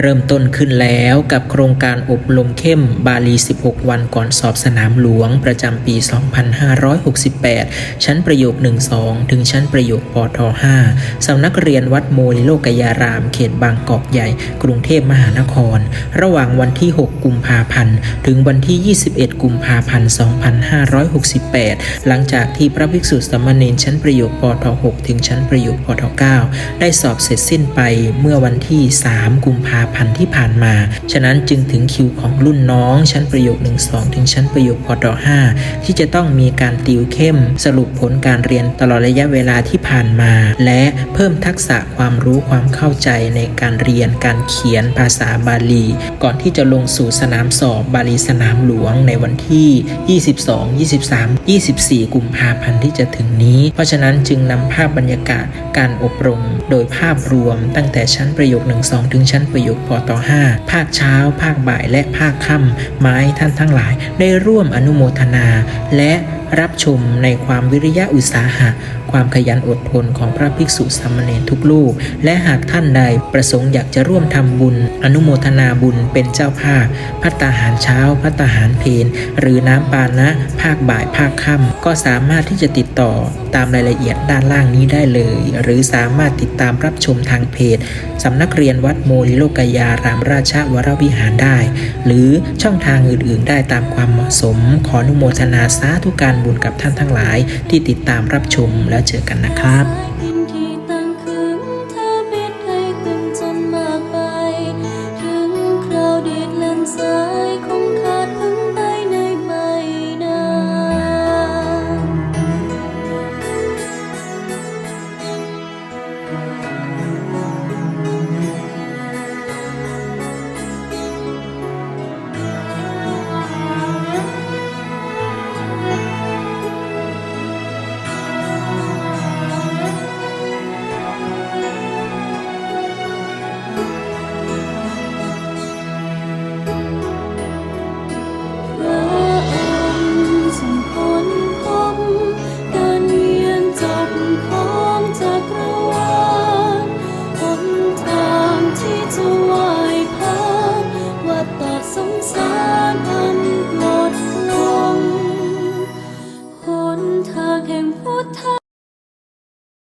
เริ่มต้นขึ้นแล้วกับโครงการอบรมเข้มบาลี 16 วันก่อนสอบสนามหลวงประจำปี 2568 ชั้นประโยค 1-2 ถึงชั้นประโยคปท5สำนักเรียนวัดโมลิโลกยาราม เขตบางกอกใหญ่ กรุงเทพมหานคร ระหว่างวันที่ 6 กุมภาพันธ์ ถึงวันที่ 21 กุมภาพันธ์ 2568 หลังจากที่พระภิกษุสามเณรชั้นประโยคปท6ถึงชั้นประโยคปท9ได้สอบเสร็จสิ้นไปเมื่อวันที่ 3 กุมภาพันธ์ที่ผ่านมา ฉะนั้นจึงถึงคิวของรุ่นน้อง ชั้นประโยค 1-2 ถึงชั้นประโยคปท5ที่จะต้องมีการติวเข้ม สรุปผลการเรียนตลอดระยะเวลาที่ผ่านมา และเพิ่มทักษะความรู้ความเข้าใจในการเรียนการเขียนภาษาบาลี ก่อนที่จะลงสู่สนามสอบบาลีสนามหลวงในวันที่ 22 23 24 กุมภาพันธ์ที่จะถึงนี้ เพราะฉะนั้นจึงนำภาพบรรยากาศการอบรม โดยภาพรวมตั้งแต่ชั้นประโยค 1-2 ถึงชั้นประโยคปต5ภาคเช้า ภาคบ่ายและภาคค่ำไม้ท่านทั้งหลายได้ร่วมอนุโมทนาและ รับชมในความวิริยะอุตสาหะ ความขยันอดทนของพระภิกษุสามเณรทุกลูก และหากท่านใดประสงค์อยากจะร่วมทำบุญ อนุโมทนาบุญเป็นเจ้าภาพพัตตาหารเช้าพัตตาหารเพนหรือน้ำปานะ ภาคบ่ายภาคค่ำก็สามารถที่จะติดต่อตามรายละเอียดด้านล่างนี้ได้เลย หรือสามารถติดตามรับชมทางเพจสำนักเรียนวัดโมลิโลกยารามราชวรวิหารได้ หรือช่องทางอื่น ๆ ได้ตามความเหมาะสม ขออนุโมทนาสาธุการบุญกับท่านทั้งหลายที่ติดตามรับชมแล้วเจอกันนะครับ